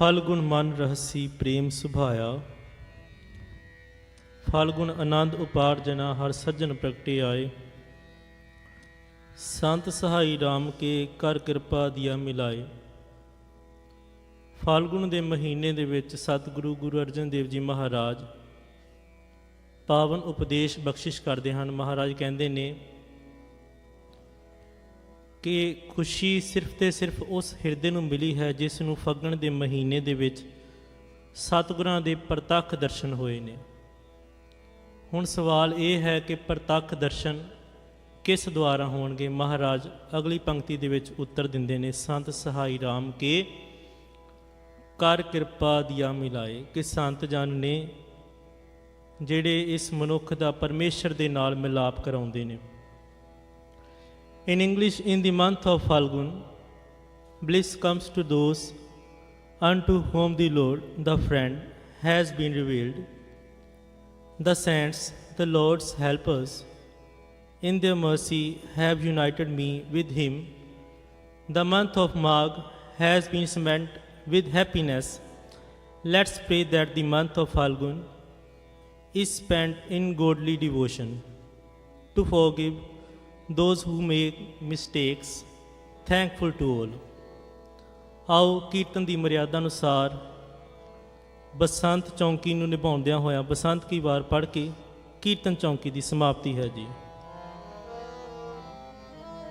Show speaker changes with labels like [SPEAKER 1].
[SPEAKER 1] ਫਲਗੁਣ ਮਨ ਰਹਸੀ ਪ੍ਰੇਮ ਸੁਭਾਇਆ। ਫਲਗੁਣ ਆਨੰਦ ਉਪਾਰਜਨਾ ਹਰ ਸੱਜਣ ਪ੍ਰਗਟੇ ਆਏ। ਸੰਤ ਸਹਾਈ RAM ਕੇ ਕਰ ਕਿਰਪਾ ਦਿਆ ਮਿਲਾਏ। ਫਾਲਗੁਣ ਦੇ ਮਹੀਨੇ ਦੇ ਵਿੱਚ ਸਤਿਗੁਰੂ ਗੁਰੂ ਅਰਜਨ ਦੇਵ ਜੀ ਮਹਾਰਾਜ। ਪਾਵਨ ਉਪਦੇਸ਼ ਬਖਸ਼ਿਸ਼ ਕਰਦੇ ਹਨ। ਮਹਾਰਾਜ ਕਹਿੰਦੇ ਨੇ ਕਿ ਖੁਸ਼ੀ ਸਿਰਫ ਤੇ ਸਿਰਫ ਉਸ ਹਿਰਦੇ ਨੂੰ ਮਿਲੀ ਹੈ ਜਿਸ ਨੂੰ ਫੱਗਣ ਦੇ ਮਹੀਨੇ ਦੇ ਵਿੱਚ ਸਤਿਗੁਰਾਂ ਦੇ ਪ੍ਰਤੱਖ ਦਰਸ਼ਨ ਹੋਏ ਨੇ। ਹੁਣ ਸਵਾਲ ਇਹ ਹੈ ਕਿ ਪ੍ਰਤੱਖ ਦਰਸ਼ਨ ਕਿਸ ਦੁਆਰਾ ਹੋਣਗੇ? ਮਹਾਰਾਜ ਅਗਲੀ ਪੰਕਤੀ ਦੇ ਵਿੱਚ ਉੱਤਰ ਦਿੰਦੇ ਨੇ, ਸੰਤ ਸਹਾਈ RAM ਕੇ ਕਰ ਕਿਰਪਾ ਦਿਆ ਮਿਲਾਏ। ਕਿ ਸੰਤ ਜਨ ਨੇ ਜਿਹੜੇ ਇਸ ਮਨੁੱਖ ਦਾ ਪਰਮੇਸ਼ਰ ਦੇ ਨਾਲ ਮਿਲਾਪ ਕਰਾਉਂਦੇ ਨੇ। In English, in the month of Falgun, bliss comes to those unto whom the Lord, the friend, has been revealed. The saints, the Lord's helpers, in their mercy have united me with Him. The month of Magh has been spent with happiness. Let's pray that the month of Falgun is spent in godly devotion to forgive those who make mistakes, thankful to all. ਆਓ ਕੀਰਤਨ ਦੀ ਮਰਿਆਦਾ ਅਨੁਸਾਰ ਬਸੰਤ ਚੌਂਕੀ ਨੂੰ ਨਿਭਾਉਂਦਿਆਂ ਹੋਇਆਂ ਬਸੰਤ ਕੀ ਵਾਰ ਪੜ੍ਹ ਕੇ ਕੀਰਤਨ ਚੌਂਕੀ ਦੀ ਸਮਾਪਤੀ ਹੈ ਜੀ